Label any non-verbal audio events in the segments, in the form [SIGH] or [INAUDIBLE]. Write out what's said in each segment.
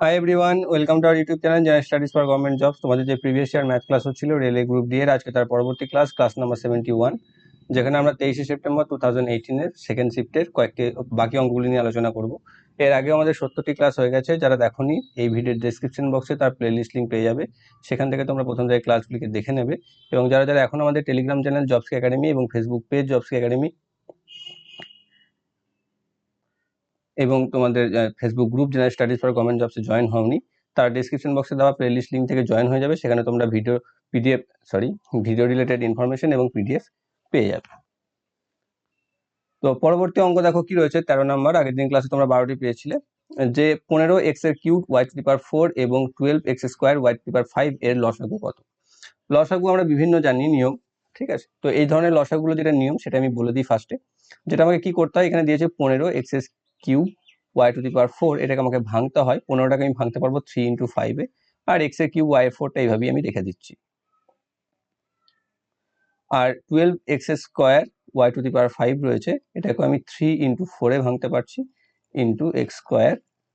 Hi everyone welcome to our YouTube channel general studies for government jobs তোমাদের যে previous year math class হচ্ছিল railway group D এর, আজকে তার পরবর্তী class class number seventy one যেখানে আমরা তেইশে সেপ্টেম্বর টু থাউজেন্ড এইটিনের সেকেন্ড শিফটের কয়েকটি বাকি অঙ্কগুলি নিয়ে আলোচনা করব। এর আগে আমাদের সত্তরটি ক্লাস হয়ে গেছে, যারা দেখোনি, এই ভিডিওর ডেসক্রিপশন বক্সে তার প্লেলিস্ট লিঙ্ক পেয়ে যাবে। সেখান থেকে তোমরা প্রথম থেকে ক্লাসগুলিকে দেখে নেবে। এবং যারা যারা এখন আমাদের টেলিগ্রাম চ্যানেল জবস একাডেমি এবং ফেসবুক পেজ জবস একাডেমি এবং তোমাদের Facebook group general studies for government জবসে join হওনি, তার ডিসক্রিপশন বক্সে দেওয়া প্লেলিস্ট লিঙ্ক থেকে জয়েন হয়ে যাবে, সেখানে তোমরা video PDF sorry video related information এবং পিডিএফ পেয়ে যাবে। তো পরবর্তী অঙ্ক দেখো কি রয়েছে, তেরো নম্বর, আগের দিন ক্লাসে তোমরা বারোটি পেয়েছিলে, যে পনেরো এক্সের কিউব ওয়াই টু ফোর এবং twelve X square Y to five এর লসাগু কত? লসাগু আমরা বিভিন্ন জানি, নিয়ম, ঠিক আছে? তো এই ধরনের লসাগুলো যেটা নিয়ম, সেটা আমি বলে দিই ফার্স্টে যেটা আমাকে কি করতে হয়, এখানে দিয়েছে পনেরো X S cube Y to the power four এটাকে আমাকে ভাঙতে হয়। পনেরোটাকে আমি ভাঙতে পারব থ্রি ইন্টু ফাইভে আর এক্সের কিউব ওয়াই ফোরটা এইভাবেই আমি রেখে দিচ্ছি। আর twelve X square Y to the power five রয়েছে এটাকে আমি থ্রি ইন্টু ফোরে ভাঙতে পারছি into X square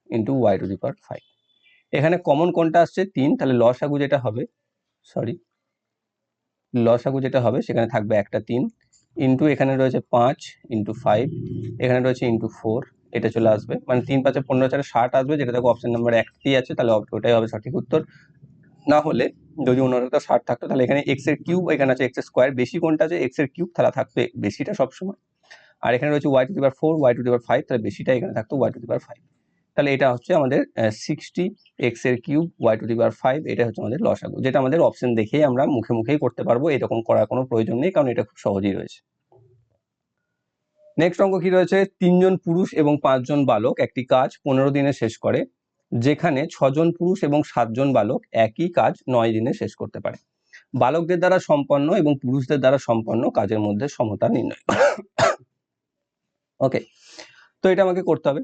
into Y to the power five এখানে কমন কোনটা আসছে? তিন। তাহলে লসাগু যেটা হবে সরি লসাগু যেটা হবে, সেখানে থাকবে একটা তিন। ইন্টু এখানে রয়েছে পাঁচ ইন্টু ফাইভ এখানে রয়েছে ইন্টু ফোর এটা চলে আসবে। মানে তিন পাঁচে পনেরো চারে ষাট আসবে যেটা দেখো অপশন নাম্বার একটি আছে তাহলে ওটাই হবে সঠিক উত্তর। না হলে যদি অন্যটা ষাট থাকতো তাহলে এখানে এক্সের কিউব এখানে আছে এক্সের স্কোয়ার বেশি কোনটা আছে এক্সের কিউব তাহলে থাকবে বেশিটা সবসময়। আর এখানে রয়েছে Y to the power four Y to the power five তাহলে বেশিটা এখানে থাকতো ওয়াই টু দিবার ফাইভ তাহলে এটা হচ্ছে আমাদের সিক্সটি এক্সের cube Y to the power five এটা হচ্ছে আমাদের লসাগু। যেটা আমাদের অপশন দেখেই আমরা মুখে মুখেই করতে পারব এরকম করার কোনো প্রয়োজন নেই কারণ এটা খুব সহজেই রয়েছে। নেক্সট অঙ্ক কি রয়েছে? তিনজন পুরুষ এবং পাঁচজন বালক একটি কাজ পনেরো দিনে শেষ করে, যেখানে ছজন পুরুষ এবং সাতজন বালক একই কাজ নয় দিনে শেষ করতে পারে। বালকদের দ্বারা সম্পন্ন এবং পুরুষদের দ্বারা সম্পন্ন কাজের মধ্যে সমতা নির্ণয় ওকে তো এটা আমাকে করতে হবে।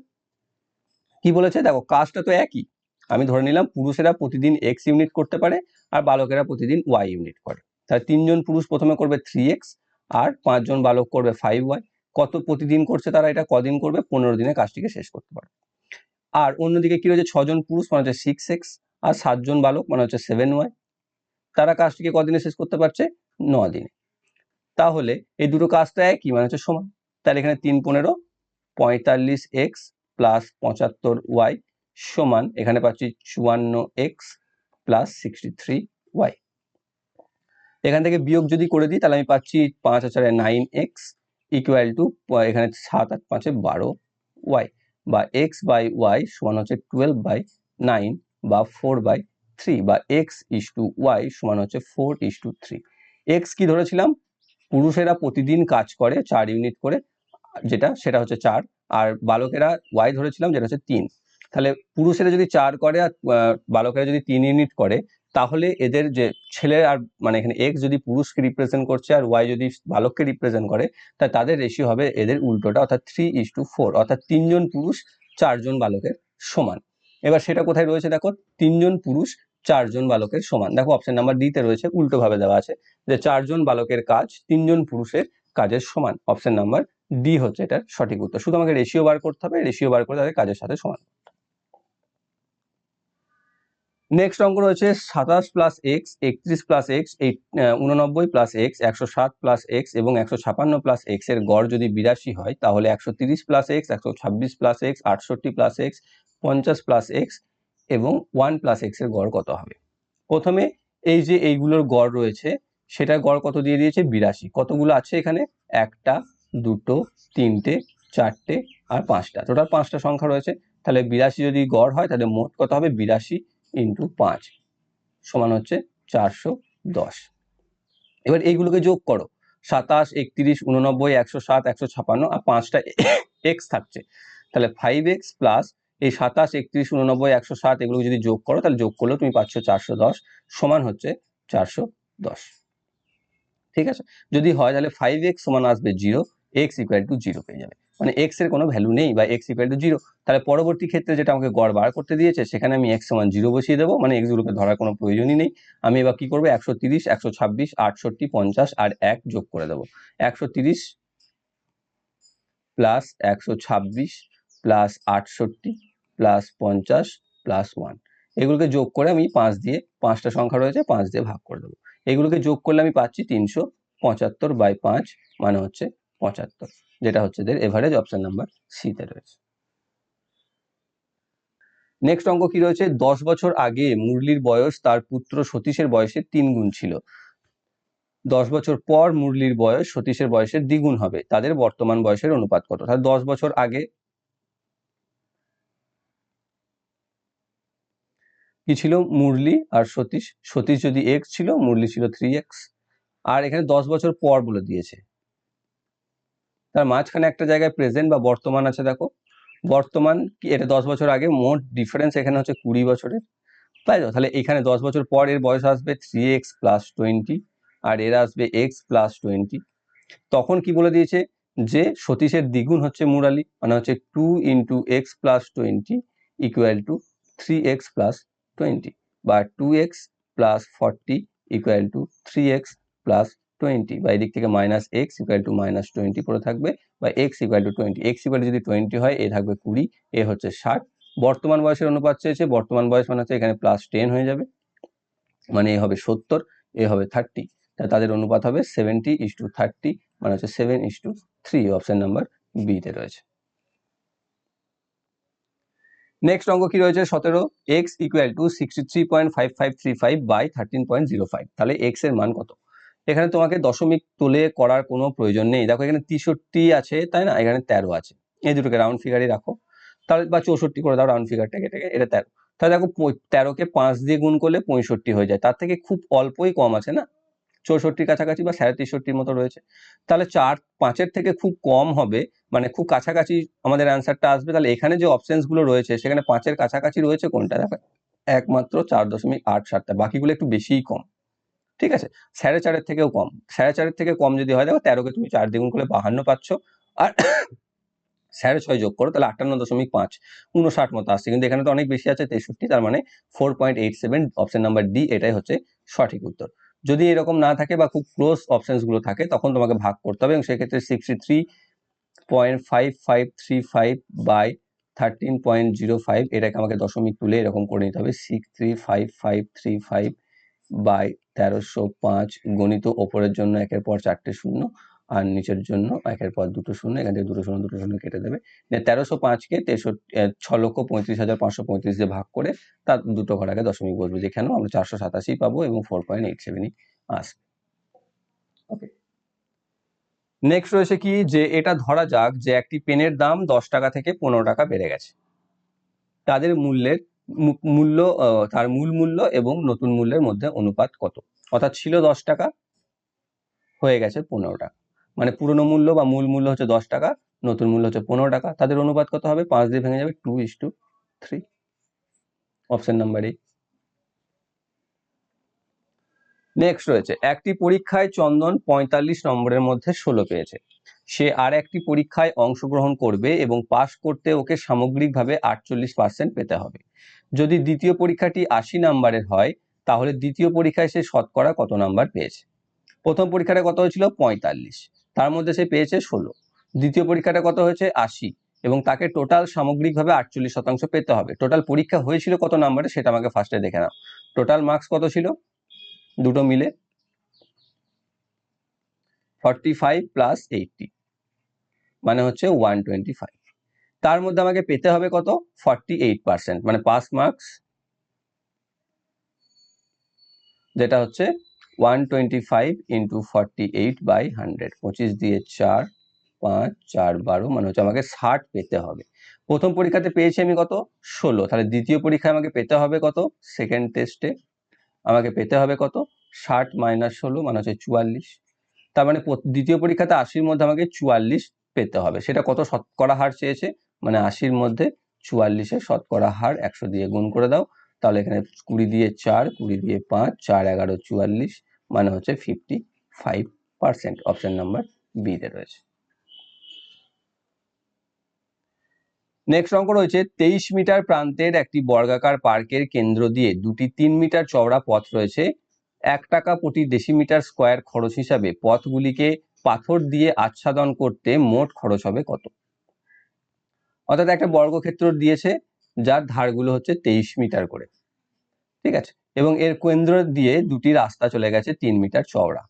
কি বলেছে? দেখো, কাজটা তো একই। আমি ধরে নিলাম পুরুষেরা প্রতিদিন এক্স ইউনিট করতে পারে আর বালকেরা প্রতিদিন ওয়াই ইউনিট করে। তাহলে তিনজন পুরুষ প্রথমে করবে থ্রি এক্স আর পাঁচজন বালক করবে ফাইভ ওয়াই কত প্রতিদিন করছে তারা এটা কদিন করবে? পনেরো দিনে কাজটিকে শেষ করতে পারবে। আর অন্যদিকে কি রয়েছে? ছজন পুরুষ মানে হচ্ছে সিক্স এক্স আর সাতজন বালক মানে হচ্ছে সেভেন ওয়াই তারা কাজটিকে কদিনে শেষ করতে পারছে? ন দিনে। তাহলে এই দুটো কাজটা একই মানে হচ্ছে সমান। তাহলে এখানে তিন পনেরো, পঁয়তাল্লিশ এক্স প্লাস পঁচাত্তর ওয়াই সমান এখানে পাচ্ছি চুয়ান্ন X plus sixty three Y এখান থেকে বিয়োগ যদি করে দিই, তাহলে আমি পাচ্ছি পাঁচ হাজারে নাইন এক্স ইকুয়াল টু এখানে সাত আট পাঁচে বারো ওয়াই বা এক্স বাই ওয়াই সমান হচ্ছে টুয়েলভ বাই নাইন বা ফোর বাই থ্রি বা এক্স ইস টু ওয়াই সমান হচ্ছে four is to three X কি ধরেছিলাম? পুরুষেরা প্রতিদিন কাজ করে চার ইউনিট করে, যেটা, সেটা হচ্ছে চার, আর বালকেরা ওয়াই ধরেছিলাম, যেটা হচ্ছে তিন। তাহলে পুরুষেরা যদি চার করে আর বালকেরা যদি তিন ইউনিট করে তাহলে এদের যে ছেলে আর মানে এখানে এক্স যদি পুরুষকে রিপ্রেজেন্ট করছে আর ওয়াই যদি বালককে রিপ্রেজেন্ট করে, তাই তাদের রেশিও হবে এদের উল্টোটা, অর্থাৎ থ্রি ইস টু ফোর অর্থাৎ তিনজন পুরুষ, চারজন বালকের সমান। এবার সেটা কোথায় রয়েছে দেখো? তিনজন পুরুষ, চারজন বালকের সমান। দেখো অপশন নাম্বার ডিতে রয়েছে উল্টো ভাবে দেওয়া আছে যে চারজন বালকের কাজ, তিনজন পুরুষের কাজের সমান। অপশন নাম্বার ডি হচ্ছে এটার সঠিক উত্তর। শুধু আমাকে রেশিও বার করতে হবে রেশিও বার করে তাদের কাজের সাথে সমান। নেক্সট অঙ্ক রয়েছে সাতাশ প্লাস এক্স একত্রিশ প্লাস এক্স এইট উননব্বই প্লাস এক্স একশো সাত প্লাস এক্স এবং একশো ছাপান্ন প্লাস এক্সের গড় যদি বিরাশি হয়, তাহলে একশো তিরিশ প্লাস এক্স একশো ছাব্বিশ প্লাস এক্স আটষট্টি প্লাস এক্স পঞ্চাশ প্লাস এক্স এবং ওয়ান প্লাস এক্সের গড় কত হবে? প্রথমে এই যে এইগুলোর গড় রয়েছে সেটা গড় কত দিয়ে দিয়েছে? বিরাশি। কতগুলো আছে এখানে? একটা, দুটো, তিনটে, চারটে আর পাঁচটা। টোটাল পাঁচটা সংখ্যা রয়েছে। তাহলে বিরাশি যদি গড় হয়, তাহলে মোট কত হবে? বিরাশি। ইন্টু পাঁচ সমান হচ্ছে চারশো দশ। এবার এইগুলোকে যোগ করো, সাতাশ, একত্রিশ উননব্বই একশো সাত, একশো ছাপান্ন আর পাঁচটা এক্স থাকছে। তাহলে ফাইভ এক্স প্লাস এই সাতাশ, একত্রিশ উননব্বই একশো সাত এগুলো যদি যোগ করো, তাহলে যোগ করলেও তুমি পাচ্ছ চারশো দশ সমান হচ্ছে চারশো দশ। ঠিক আছে? যদি হয় তাহলে ফাইভ এক্স সমান আসবে zero X equal to zero পেয়ে যাবে। মানে এক্সের কোনো ভ্যালু নেই বা এক্স ইকুয়াল টু জিরো তাহলে পরবর্তী ক্ষেত্রে যেটা আমাকে গড় বার করতে দিয়েছে, সেখানে আমি এক্স সমান জিরো বসিয়ে দেবো মানে এক্স গুলোকে ধরার কোনো প্রয়োজনই নেই। আমি এবার কি করব, একশো তিরিশ, একশো ছাব্বিশ, আটষট্টি, পঞ্চাশ আর এক যোগ করে দেবো। একশো তিরিশ প্লাস একশো ছাব্বিশ প্লাস আটষট্টি প্লাস পঞ্চাশ প্লাস ওয়ান এগুলোকে যোগ করে আমি পাঁচ দিয়ে, পাঁচটা সংখ্যা রয়েছে, পাঁচ দিয়ে ভাগ করে দেবো। এগুলোকে যোগ করলে আমি পাচ্ছি তিনশো পঁচাত্তর বাই পাঁচ মানে হচ্ছে পঁচাত্তর, যেটা হচ্ছে এদের এভারেজ অপশন নাম্বার সিতে রয়েছে। নেক্সট অঙ্ক কি রয়েছে? দশ বছর আগে মুরলির বয়স তার পুত্র সতীশের বয়সের তিন গুণ ছিল। দশ বছর পর মুরলির বয়স সতীশের বয়সের দ্বিগুণ হবে। তাদের বর্তমান বয়সের অনুপাত কত? অর্থাৎ দশ বছর আগে কি ছিল? মুরলি আর সতীশ। সতীশ যদি এক্স ছিল, মুরলি ছিল থ্রি এক্স আর এখানে দশ বছর পর বলে দিয়েছে। তার মাঝখানে একটা জায়গায় প্রেজেন্ট বা বর্তমান আছে, দেখো। বর্তমান এটা দশ বছর আগে, মোট ডিফারেন্স এখানে হচ্ছে কুড়ি বছরের। তাই তো? তাহলে এখানে দশ বছর পর এর বয়স আসবে থ্রি এক্স প্লাস টোয়েন্টি আর এর আসবে এক্স প্লাস টোয়েন্টি তখন কি বলে দিয়েছে? যে সতীশের দ্বিগুণ হচ্ছে মুরালি মানে হচ্ছে two into X plus twenty equal to three X plus twenty বা two X plus forty equal to three X plus twenty বা এদিক থেকে minus X equal to minus twenty করে থাকবে বা X equal to twenty. X equal যদি twenty হয়, এ থাকবে কুড়ি, এ হচ্ছে ষাট। বর্তমান বয়সের অনুপাত চেয়েছে, বর্তমান বয়স মানে হচ্ছে এখানে প্লাস টেন হয়ে যাবে। মানে এ হবে সত্তর, এ হবে থার্টি তাদের অনুপাত হবে সেভেন্টি ইস টু থার্টি মানে হচ্ছে seven is to three option number বিতে রয়েছে। নেক্সট অঙ্ক কি রয়েছে? সতেরো। X equal to sixty three point five five three five by thirteen point zero five তাহলে এক্সের মান কত? এখানে তোমাকে দশমিক তুলে করার কোনো প্রয়োজন নেই। দেখো এখানে তেষট্টি আছে, তাই না? এখানে তেরো আছে। এই দুটোকে রাউন্ড ফিগারই রাখো। তাহলে বা চৌষট্টি করে দাও রাউন্ড ফিগারটাকে এটাকে, এটা তেরো। তাহলে দেখো তেরোকে পাঁচ দিয়ে গুণ করলে পঁয়ষট্টি হয়ে যায়। তার থেকে খুব অল্পই কম আছে, না? চৌষট্টির কাছাকাছি বা সাড়ে তেষট্টির মতো রয়েছে। তাহলে চার, পাঁচের থেকে খুব কম হবে মানে খুব কাছাকাছি আমাদের অ্যান্সারটা আসবে। তাহলে এখানে যে অপশনসগুলো রয়েছে, সেখানে পাঁচের কাছাকাছি রয়েছে কোনটা? দেখো, একমাত্র চার দশমিক আট সাতটা। বাকিগুলো একটু বেশিই কম। ঠিক আছে? সাড়ে চারের থেকেও কম। সাড়ে চারের থেকে কম যদি হয়, দেখো তেরোকে তুমি চার দ্বিগুণ করলে বাহান্ন পাচ্ছ। আর সাড়ে ছয় যোগ করো, তাহলে আটান্ন দশমিক পাঁচ। উনষাট মতো আসছে। কিন্তু এখানে তো অনেক বেশি আছে, তেষট্টি, তার মানে four point eight seven option number D এটাই হচ্ছে সঠিক উত্তর। যদি এরকম না থাকে বা খুব ক্লোজ অপশনসগুলো থাকে, তখন তোমাকে ভাগ করতে হবে এবং সেক্ষেত্রে sixty three point five five three five by thirteen point zero five এটাকে আমাকে দশমিক তুলে এরকম করে নিতে হবে। Six three five five three five by তেরোশো পাঁচ গণিত ওপরের জন্য একের পর চারটে শূন্য আর নিচের জন্য একের পর দুটো শূন্য, এখান থেকে দুটো শূন্য দুটো শূন্য কেটে দেবে। তেরোশো পাঁচকে তেষট্টি ছ লক্ষ পঁয়ত্রিশ হাজার পাঁচশো পঁয়ত্রিশ দিয়ে ভাগ করে তার দুটো ঘর আগে দশমিক বসবে, যেখানেও আমরা চারশো সাতাশি পাবো এবং ফোর পয়েন্ট এইট সেভেনই আসবে ওকে। নেক্সট রয়েছে কি? যে এটা ধরা যাক যে একটি পেনের দাম দশ টাকা থেকে পনেরো টাকা বেড়ে গেছে। তাদের মূল্যের মূল্য তার মূল মূল্য এবং নতুন মূল্যের মধ্যে অনুপাত কত? অর্থাৎ ছিল দশ টাকা, হয়ে গেছে পনেরো টাকা। মানে পুরনো মূল্য বা মূল মূল্য হচ্ছে দশ টাকা, নতুন মূল্য হচ্ছে পনেরো টাকা। তাদের অনুপাত কত হবে? পাঁচ দিয়ে ভেঙে যাবে two is to three. Option number এই নেক্সট রয়েছে। একটি পরীক্ষায় চন্দন পঁয়তাল্লিশ নম্বরের মধ্যে ষোলো পেয়েছে। সে আর একটি পরীক্ষায় অংশগ্রহণ করবে এবং পাশ করতে ওকে সামগ্রিকভাবে আটচল্লিশ পার্সেন্ট পেতে হবে। যদি দ্বিতীয় পরীক্ষাটি আশি নাম্বারের হয়, তাহলে দ্বিতীয় পরীক্ষায় সে শতকরা কত নাম্বার পেয়েছে? প্রথম পরীক্ষাটা কত হয়েছিল? পঁয়তাল্লিশ। তার মধ্যে সে পেয়েছে ষোলো। দ্বিতীয় পরীক্ষাটা কত হয়েছে? আশি। এবং তাকে টোটাল সামগ্রিকভাবে আটচল্লিশ শতাংশ পেতে হবে। টোটাল পরীক্ষা হয়েছিল কত নাম্বারে সেটা আমাকে ফার্স্টে দেখে নাও। টোটাল মার্কস কত ছিল? দুটো মিলে। Forty five plus eighty. মানে হচ্ছে ওয়ান টোয়েন্টি ফাইভ তার মধ্যে আমাকে পেতে হবে কত? ফর্টি এইট পার্সেন্ট মানে পাস মার্কস যেটা হচ্ছে one twenty five into forty eight by hundred পঁচিশ দিয়ে চার, পাঁচ, চার, বারো মানে হচ্ছে আমাকে ষাট পেতে হবে। প্রথম পরীক্ষাতে পেয়েছি আমি কত? ষোলো। তাহলে দ্বিতীয় পরীক্ষায় আমাকে পেতে হবে কত? সেকেন্ড টেস্টে আমাকে পেতে হবে কত? ষাট মাইনাস ষোলো মানে হচ্ছে চুয়াল্লিশ। তার মানে দ্বিতীয় পরীক্ষাতে আশির মধ্যে আমাকে চুয়াল্লিশ পেতে হবে। সেটা কত শতকরা হার চেয়েছে? মানে আশির মধ্যে চুয়াল্লিশের শতকরা হার একশো দিয়ে গুণ করে দাও। তাহলে এখানে কুড়ি দিয়ে চার, কুড়ি দিয়ে পাঁচ, চার এগারো চুয়াল্লিশ মানে হচ্ছে fifty five percent option number বিতে রয়েছে। নেক্সট অঙ্ক রয়েছে, তেইশ মিটার প্রান্তের একটি বর্গাকার পার্কের কেন্দ্র দিয়ে দুটি তিন মিটার চওড়া পথ রয়েছে। এক টাকা প্রতি দেশি মিটার স্কোয়ার খরচ হিসাবে পথগুলিকে পাথর দিয়ে আচ্ছাদন করতে মোট খরচ হবে কত? অর্থাৎ একটা বর্গক্ষেত্র দিয়েছে, যার ধারগুলো হচ্ছে তেইশ মিটার করে। ঠিক আছে? এবং এর কেন্দ্র দিয়ে দুটি রাস্তা চলে গেছে তিন মিটার চওড়া।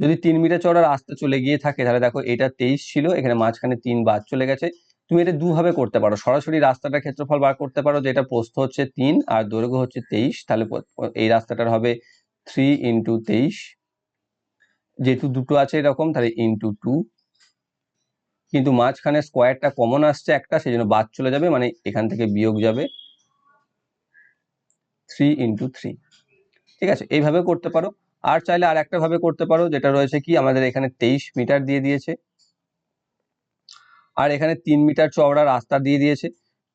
যদি তিন মিটার চওড়া রাস্তা চলে গিয়ে থাকে, তাহলে দেখো এটা তেইশ ছিল, এখানে মাঝখানে তিন বাদ চলে গেছে। তুমি এটা দুভাবে করতে পারো। সরাসরি রাস্তাটার ক্ষেত্রফল বার করতে পারো যে এটা প্রস্থ হচ্ছে তিন আর দৈর্ঘ্য হচ্ছে তেইশ, তাহলে এই রাস্তাটার হবে থ্রি ইন্টু তেইশ যেহেতু দুটো আছে এরকম, তাহলে ইন্টু টু কিন্তু মাঝখানে স্কোয়ারটা কমন আসছে একটা সেই জন্য বাদ চলে যাবে মানে এখান থেকে বিয়োগ যাবে। থ্রি ইন্টু থ্রি ঠিক আছে, এইভাবে করতে পারো। আর চাইলে আর একটা ভাবে করতে পারো, যেটা রয়েছে কি, আমাদের এখানে তেইশ মিটার দিয়ে দিয়েছে। আর এখানে তিন মিটার চওড়া রাস্তা দিয়ে দিয়েছে।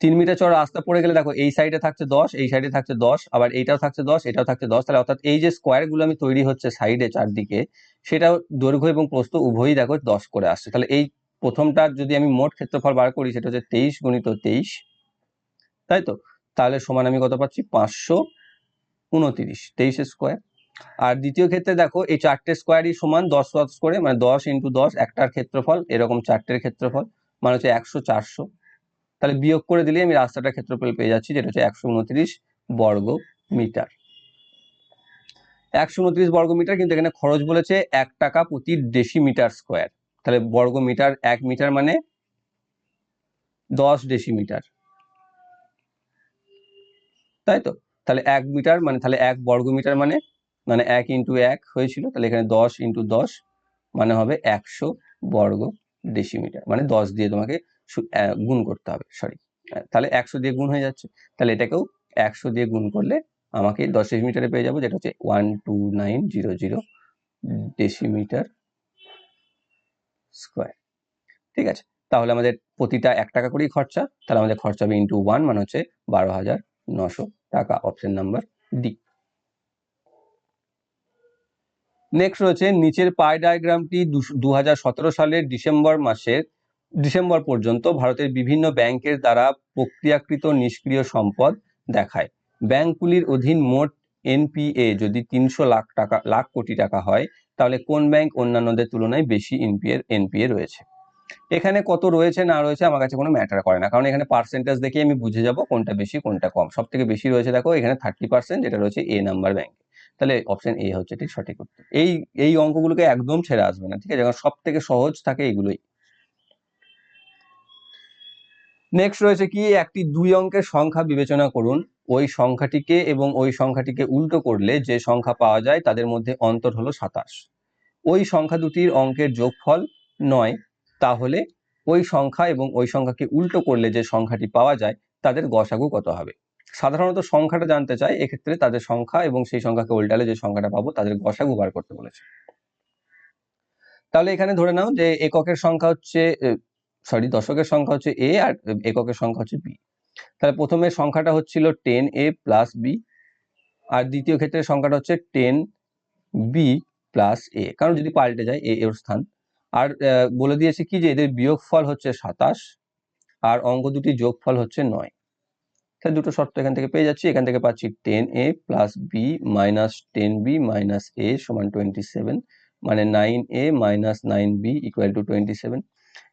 তিন মিটার চওড়া রাস্তা পড়ে গেলে দেখো, এই সাইডে থাকছে দশ, এই সাইডে থাকছে দশ, আবার এইটাও থাকছে দশ, এটাও থাকছে দশ। তাহলে অর্থাৎ এই যে স্কোয়ারগুলো আমি তৈরি হচ্ছে সাইডে চারদিকে, সেটাও দৈর্ঘ্য এবং প্রস্থ উভয়ই দেখো দশ করে আসছে। তাহলে এই প্রথমটার যদি আমি মোট ক্ষেত্রফল বার করি, সেটা হচ্ছে তেইশ গুণিত তেইশ, তাই তো? তাহলে সমান আমি কত পাচ্ছি? পাঁচশো উনতিরিশ, তেইশ স্কোয়ার আর দ্বিতীয় ক্ষেত্রে দেখো, এই চারটে স্কোয়ারই সমান দশ দশ করে মানে দশ ইন্টু দশ, একটার ক্ষেত্রফল, এরকম চারটের ক্ষেত্রফল মানে হচ্ছে একশো চারশো। তাহলে বিয়োগ করে দিলে আমি রাস্তাটার ক্ষেত্রফল পেয়ে যাচ্ছি, যেটা হচ্ছে একশো উনত্রিশ বর্গ মিটার। একশো উনত্রিশ বর্গ মিটার কিন্তু এখানে খরচ বলেছে এক টাকা প্রতি ডেসিমিটার স্কোয়ার। তাহলে বর্গ মিটার এক মিটার মানে দশ ডেসিমিটার। তাই তো? তাহলে এক মিটার মানে তাহলে এক বর্গ মিটার মানে মানে এক ইন্টু এক হয়েছিল, তাহলে এখানে দশ ইন্টু দশ মানে হবে একশো বর্গ ডেসিমিটার মানে দশ দিয়ে তোমাকে গুণ করতে হবে সরি তাহলে একশো দিয়ে গুণ হয়ে যাচ্ছে, তাহলে এটাকেও একশো দিয়ে গুণ করলে আমাকে দশ ডেসিমিটারে পেয়ে যাব, যেটা হচ্ছে one two nine zero zero decimeter square ঠিক আছে? তাহলে আমাদের প্রতিটা এক টাকা করেই খরচা, তাহলে আমাদের খরচা হবে ইন্টু ওয়ান মানে হচ্ছে বারো হাজার নশো টাকা অপশন নাম্বার ডি নেক্সট রয়েছে, নিচের পাই ডায়াগ্রামটি দু হাজার সতেরো সালের ডিসেম্বর মাসের ডিসেম্বর পর্যন্ত ভারতের বিভিন্ন ব্যাংকের দ্বারা প্রক্রিয়াকৃত নিষ্ক্রিয় সম্পদ দেখায়। ব্যাংকগুলির অধীন মোট এনপিএ যদি তিনশো লাখ টাকা, লাখ কোটি টাকা হয়, তাহলে কোন ব্যাংক অন্যান্যদের তুলনায় বেশি এনপিএ এনপিএ রয়েছে? এখানে কত রয়েছে, না রয়েছে আমার কাছে কোনো ম্যাটার করে না। কারণ এখানে পার্সেন্টেজ দেখে আমি বুঝে যাব কোনটা বেশি, কোনটা কম। সব থেকে বেশি রয়েছে দেখো, এখানে থার্টি পার্সেন্ট যেটা রয়েছে এ নাম্বার ব্যাংক তাহলে অপশন এ হচ্ছে ঠিক সঠিক উত্তর। এই এই অঙ্কগুলোকে একদম ছেড়ে আসবে না, ঠিক আছে? কারণ সব থেকে সহজ থাকে এগুলোই। নেক্সট রয়েছে কি? একটি দুই অঙ্কের সংখ্যা বিবেচনা করুন। ওই সংখ্যাটিকে এবং ওই সংখ্যাটিকে উল্টো করলে যে সংখ্যা পাওয়া যায় তাদের মধ্যে অন্তর হলো সাতাশ। ওই সংখ্যা দুটির অঙ্কের যোগফল নয়, তাহলে ওই সংখ্যা এবং ওই সংখ্যাকে উল্টো করলে যে সংখ্যাটি পাওয়া যায় তাদের গসাগু কত হবে? সাধারণত সংখ্যাটা জানতে চাই, এক্ষেত্রে তাদের সংখ্যা এবং সেই সংখ্যাকে উল্টালে যে সংখ্যাটা পাবো তাদের গসাগু বার করতে বলেছে। তাহলে এখানে ধরে নাও যে এককের সংখ্যা হচ্ছে সরি দশকের সংখ্যা হচ্ছে এ আর এককের সংখ্যা হচ্ছে বি তাহলে প্রথমে সংখ্যাটা হচ্ছিল টেন এ প্লাস বি আর দ্বিতীয় ক্ষেত্রে সংখ্যাটা হচ্ছে টেন বি প্লাস এ কারণ যদি পাল্টে যায় এ এর স্থান, আর বলে দিয়েছে কি যে এদের বিয়োগফল হচ্ছে সাতাশ, আর অঙ্ক দুটি যোগফল হচ্ছে নয়। তাহলে দুটো শর্ত এখান থেকে পেয়ে যাচ্ছি। এখান থেকে পাচ্ছি ten A plus B minus ten B minus A সমান টোয়েন্টি সেভেন মানে nine A minus nine B equal to twenty seven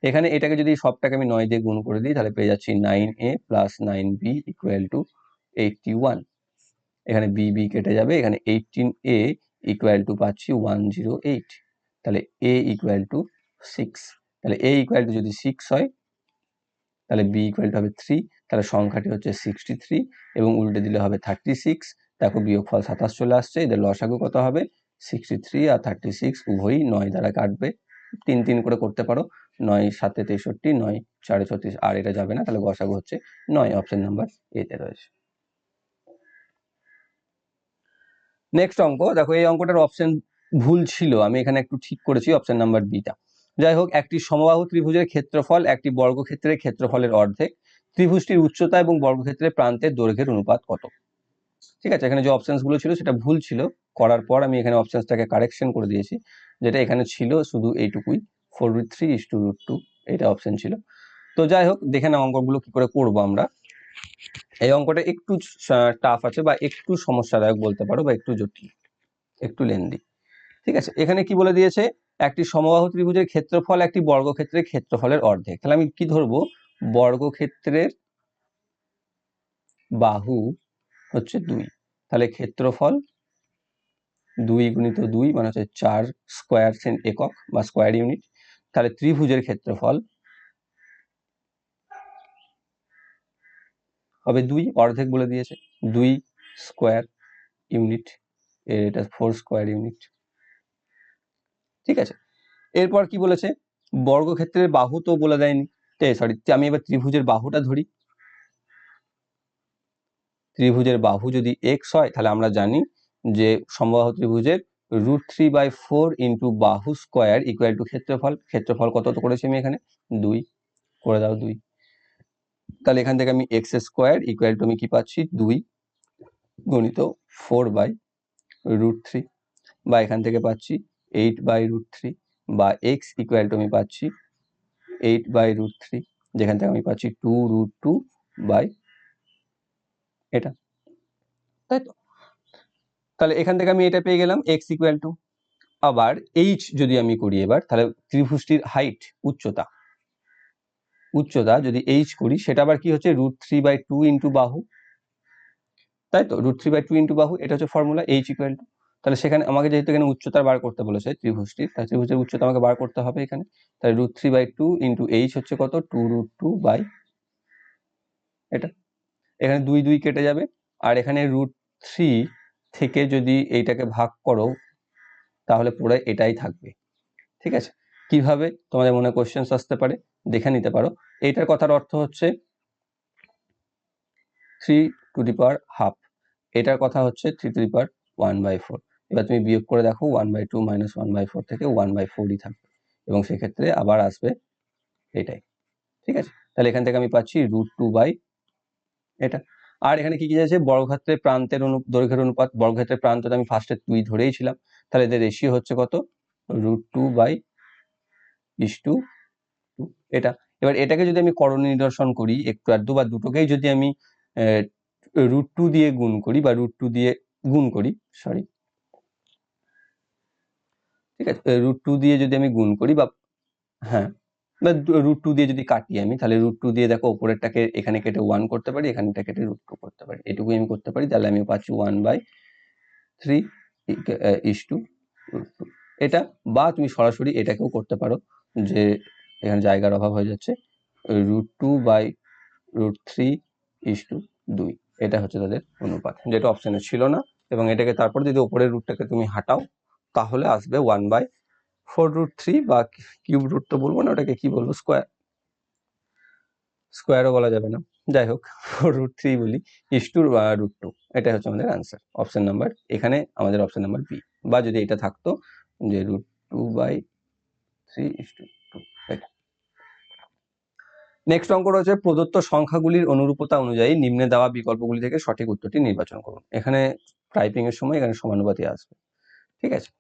এখানে এটাকে যদি সবটাকে আমি নয় দিয়ে গুণ করে দিই, তাহলে পেয়ে যাচ্ছি nine A plus nine B equal to eighty one এখানে বি বি কেটে যাবে, এখানে এইটিন এ ইকুয়াল টু পাচ্ছি ওয়ান জিরো এইট তাহলে এ ইকুয়াল টু সিক্স তাহলে এ ইকুয়াল টু যদি সিক্স হয়, তাহলে বি ইকুয়াল টু হবে থ্রি তাহলে সংখ্যাটি হচ্ছে সিক্সটি থ্রি এবং উল্টে দিলে হবে থার্টি সিক্স দেখো বিয়োগফল সাতাশ চলে আসছে, এদের লসাগু কত হবে? সিক্সটি থ্রি আর থার্টি সিক্স উভয়ই নয় দ্বারা কাটবে। তিন তিন করে করতে পারো। নয় সাতে তেষট্টি, নয় চারে ছত্রিশ, আর এটা যাবে না, তাহলে গসাগু হচ্ছে নয় অপশন নাম্বার এতে রয়েছে। নেক্সট অঙ্ক, দেখো এই অঙ্কটার অপশন ভুল ছিল, আমি এখানে একটু ঠিক করেছি অপশন নাম্বার বিটা যাই হোক, একটি সমবাহু ত্রিভুজের ক্ষেত্রফল, একটি বর্গক্ষেত্রের ক্ষেত্রফলের অর্ধেক, ত্রিভুজটির উচ্চতা এবং বর্গক্ষেত্রের প্রান্তের দৈর্ঘ্যের অনুপাত কত? ঠিক আছে, এখানে যে অপশনসগুলো ছিল, সেটা ভুল ছিল, করার পর আমি এখানে অপশনসটাকে কারেকশন করে দিয়েছি, যেটা এখানে ছিল, শুধু এইটুকুই। Four root three is to root two এটা অপশন ছিল। তো যাই হোক, দেখে নাও অঙ্কগুলো কি করে করব আমরা। এই অঙ্কটা একটু টাফ আছে বা একটু সমস্যাদায়ক বলতে পারো বা একটু জটিল, একটু লেন্দি ঠিক আছে, এখানে কি বলে দিয়েছে? একটি সমবাহু ত্রিভুজের ক্ষেত্রফল একটি বর্গক্ষেত্রের ক্ষেত্রফলের অর্ধেক। তাহলে আমি কি ধরবো? বর্গক্ষেত্রের বাহু হচ্ছে দুই। তাহলে ক্ষেত্রফল দুই গুণিত দুই মানে হচ্ছে চার স্কোয়ার একক বা স্কোয়ার ইউনিট তাহলে ত্রিভুজের ক্ষেত্রফল হবে দুই, অর্ধেক বলে দিয়েছে, দুই স্কোয়ার ইউনিট এটা ফোর স্কোয়ার ইউনিট ঠিক আছে? এরপর কি বলেছে? বর্গক্ষেত্রের বাহু তো বলে দেয়নি। সরি আমি এবার ত্রিভুজের বাহুটা ধরি। ত্রিভুজের বাহু যদি এক্স হয়, তাহলে আমরা জানি যে সমবাহু ত্রিভুজের root three by four into বাহু স্কোয়ার ইকুয়াল টু ক্ষেত্রফল ক্ষেত্রফল কত করেছি আমি এখানে? দুই। করে দাও দুই। তাহলে এখান থেকে আমি এক্স স্কোয়ার ইকুয়াল টু আমি কি পাচ্ছি? দুই। গণিত ফোর বাই রুট থ্রি বা এখান থেকে পাচ্ছি এইট বাই রুট থ্রি বা এক্স ইকুয়াল টু আমি পাচ্ছি এইট বাই রুট থ্রি যেখান থেকে আমি পাচ্ছি টু রুট টু বাই এটা। তাই তো? তাহলে এখান থেকে আমি এটা পেয়ে গেলাম এক্স ইকুয়াল টু আবার এইচ যদি আমি করি এবার, তাহলে ত্রিভুজটির হাইট উচ্চতা। উচ্চতা যদি এইচ করি, সেটা আবার কি হচ্ছে? Root three by two into বাহু। তাই তো? Root three by two into বাহু, এটা হচ্ছে ফর্মুলা এইচ ইকুয়াল টু তাহলে সেখানে আমাকে যেহেতু এখানে উচ্চতা বার করতে বলেছে ত্রিভুজটির, তাহলে ত্রিভুজের উচ্চতা আমাকে বার করতে হবে এখানে। তাহলে root three by two into H হচ্ছে কত? টু রুট টু বাই এটা। এখানে দুই দুই কেটে যাবে। আর এখানে রুট থ্রি থেকে যদি এইটাকে ভাগ করো, তাহলে পুরো এটাই থাকবে। ঠিক আছে? কীভাবে? তোমাদের মনে কোশ্চেন্স আসতে পারে, দেখে নিতে পারো। এইটার কথার অর্থ হচ্ছে three to the power half এটার কথা হচ্ছে three to the power one by four এবার তুমি বিয়োগ করে দেখো one by two minus one by four থেকে ওয়ান বাই ফোরই থাকবে। এবং সেক্ষেত্রে আবার আসবে এটাই। ঠিক আছে? তাহলে এখান থেকে আমি পাচ্ছি রুট টু বাই এটা। আর এখানে কি কি আছে বর্গক্ষেত্রের প্রান্তের অনু, দৈর্ঘ্যের অনুপাত, বর্গক্ষেত্রের প্রান্তটা আমি ফার্স্টে দুই ধরেই ছিলাম। তাহলে এদের রেশিও হচ্ছে কত? Root two by is to এটা। এবার এটাকে যদি আমি করণ নিদর্শন করি, একটু আর দু বা দুটোকেই যদি আমি রুট টু দিয়ে গুণ করি বা রুট টু দিয়ে গুণ করি সরি ঠিক আছে? রুট টু দিয়ে যদি আমি গুণ করি বা হ্যাঁ রুট টু দিয়ে যদি কাটি আমি, তাহলে রুট টু দিয়ে দেখো ওপরেরটাকে এখানে কেটে ওয়ান করতে পারি এখানেটা কেটে রুট টু করতে পারি। এটুকুই আমি করতে পারি, তাহলে আমি পাচ্ছি one by three is to root two এটা বা তুমি সরাসরি এটাকেও করতে পারো, যে এখানে জায়গার অভাব হয়ে যাচ্ছে। Root two by root three is to দুই। এটা হচ্ছে তাদের অনুপাত, যেটা অপশানে ছিল না। এবং এটাকে তারপর যদি ওপরের রুটটাকে তুমি হাঁটাও, তাহলে আসবে one by four root three বা কিউব রুট তো বলব না, ওটাকে কি বলব? স্কোয়ার। স্কোয়ারও বলা যাবে না। যাই হোক, ফোর রুট থ্রি বলি, ইস টু রুট টু, এটাই হচ্ছে আমাদের আনসার অপশান নাম্বার এখানে আমাদের অপশান নাম্বার বি বা যদি এটা থাকতো যে root two by three is to two next অঙ্ক রয়েছে, প্রদত্ত সংখ্যাগুলির অনুরূপতা অনুযায়ী নিম্নে দেওয়া বিকল্পগুলি থেকে সঠিক উত্তরটি নির্বাচন করুন। এখানে টাইপিং এর সময় এখানে সমানুপাতি আসবে। ঠিক আছে?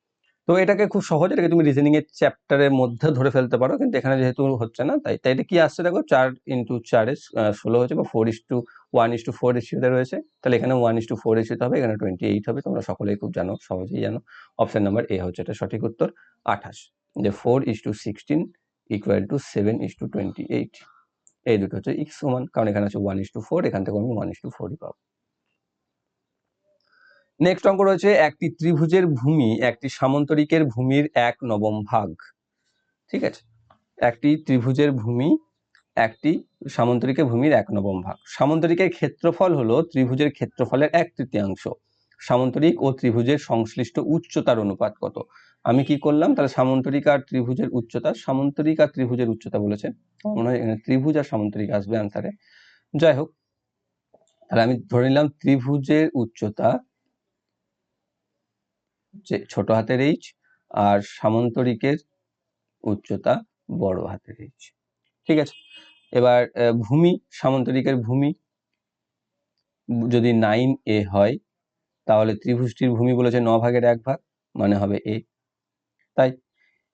তো এটাকে খুব সহজ এটাকে তুমি রিজনিং এর চ্যাপ্টারের মধ্যে ধরে ফেলতে পারো, কিন্তু এখানে যেহেতু হচ্ছে না, তাই তাই এটা কি আসছে দেখো? চার ইন্টু চারে ষোলো হচ্ছে বা four is to one is to four ইস্যুতে রয়েছে। তাহলে এখানে ওয়ান ইস টু ফোর ইস্যুতে হবে, এখানে টোয়েন্টি এইট হবে, তোমরা সকলেই খুব জানো, সহজেই জানো। অপশন নাম্বার এ হচ্ছে এটা সঠিক উত্তর, আঠাশ। যে four is to sixteen equal to seven is to twenty eight এই দুটো হচ্ছে ইক্স সমান, কারণ এখানে আছে ওয়ান ইস টু ফোর এখান থেকে আমি ওয়ান ইস টু ফোরই পাবো। নেক্সট অঙ্ক রয়েছে, একটি ত্রিভুজের ভূমি, একটি সামন্তরিকের ভূমির এক নবম ভাগ। ঠিক আছে? একটি ত্রিভুজের ভূমি, একটি সামন্তরিকের ভূমির এক নবম ভাগ। সামন্তরিকের ক্ষেত্রফল হলো ত্রিভুজের ক্ষেত্রফলের এক তৃতীয়াংশ। সামন্তরিক ও ত্রিভুজের সংশ্লিষ্ট উচ্চতার অনুপাত কত? আমি কি করলাম? তাহলে সামন্তরিক আর ত্রিভুজের উচ্চতা, সামন্তরিক আর ত্রিভুজের উচ্চতা বলেছে মনে হয় ত্রিভুজ আর সামন্তরিক আসবে আনসারে যাই হোক, তাহলে আমি ধরে নিলাম ত্রিভুজের উচ্চতা ছোট হাতের এইচ আর সামন্তরিকের উচ্চতা বড় হাতের এইচ ঠিক আছে? এবার ভূমি, সামন্তরিকের ভূমি যদি নাইন এ হয়, তাহলে ত্রিভুজটির ভূমি বলেছে ন ভাগের এক ভাগ মানে হবে এ তাই,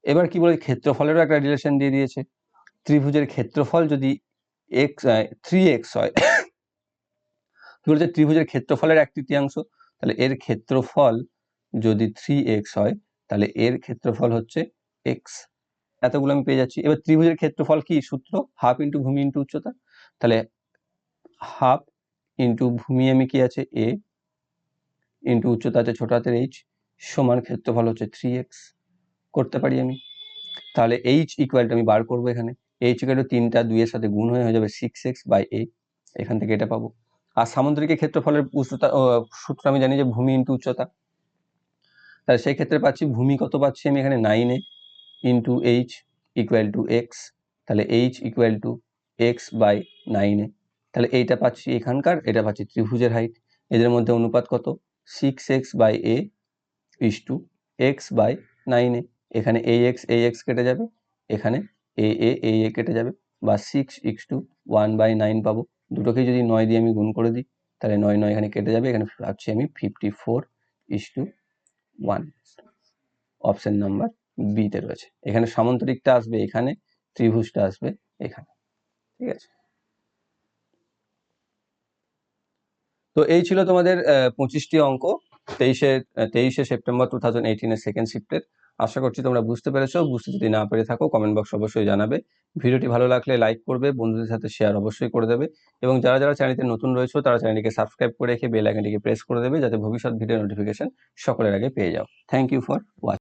এবার কি বলে, ক্ষেত্রফলেরও একটা রিলেশন দিয়ে দিয়েছে। ত্রিভুজের ক্ষেত্রফল যদি এক্স থ্রি এক্স হয়, [COUGHS] কি বলেছে? ত্রিভুজের ক্ষেত্রফলের এক তৃতীয়াংশ তাহলে এর ক্ষেত্রফল যদি থ্রি এক্স হয়, তাহলে এর ক্ষেত্রফল হচ্ছে এক্স এতগুলো আমি পেয়ে যাচ্ছি। এবার ত্রিভুজের ক্ষেত্রফল কি? সূত্র হাফ ইন্টু ভূমি ইন্টু উচ্চতা। তাহলে হাফ ইন্টু ভূমি আমি কি আছে? এ ইন্টু উচ্চতা আছে ছোট হাতের এইচ সমান ক্ষেত্রফল হচ্ছে থ্রি এক্স করতে পারি আমি। তাহলে এইচ ইকুয়ালটা আমি বার করব এখানে। এইচ ইকুয়াল তিনটা দুইয়ের সাথে গুণ হয়ে হয়ে যাবে সিক্স এক্স বাই এ এখান থেকে এটা পাবো। আর সামুদ্রিক ক্ষেত্রফলের উচ্চতা সূত্র আমি জানি যে ভূমি ইন্টু উচ্চতা। তাহলে সেই ক্ষেত্রে পাচ্ছি ভূমি কত পাচ্ছি আমি এখানে নাইনে into H equal to X তাহলে H equal to X by নাইনে তাহলে এইটা পাচ্ছি এখানকার, এটা পাচ্ছি ত্রিভুজের হাইট এদের মধ্যে অনুপাত কত? Six X by A is to X by নাইনে এখানে এ। এক্স এ এক্স কেটে যাবে, এখানে এ এ এ এ কেটে যাবে, বা six is to one by nine পাবো। দুটোকে যদি নয় দিয়ে আমি গুণ করে দিই, তাহলে নয় নয় এখানে কেটে যাবে, এখানে পাচ্ছি আমি fifty four is to one option number বিতে রয়েছে। এখানে সামন্তরিকটা আসবে এখানে, ত্রিভুজটা আসবে এখানে। ঠিক আছে? তো এই ছিল তোমাদের পঁচিশটি অঙ্ক, তেইশে তেইশে সেপ্টেম্বর টু থাউজেন্ড এইটিনের সেকেন্ড শিফটের আশা করছি তোমরা বুঝতে পেরেছ। বুঝতে যদি না পেরে থাকো কমেন্ট বক্স অবশ্যই জানাবে। ভিডিওটি ভালো লাগলে লাইক করবে, বন্ধুদের সাথে শেয়ার অবশ্যই করে দেবে এবং যারা যারা চ্যানেলতে নতুন রয়েছে, তারা চ্যানেলটিকে সাবস্ক্রাইব করে রেখে বেল আইকনটিকে প্রেস করে দেবে যাতে ভবিষ্যৎ ভিডিও নোটিফিকেশন সকলের আগে পেয়ে যাও। Thank you for watching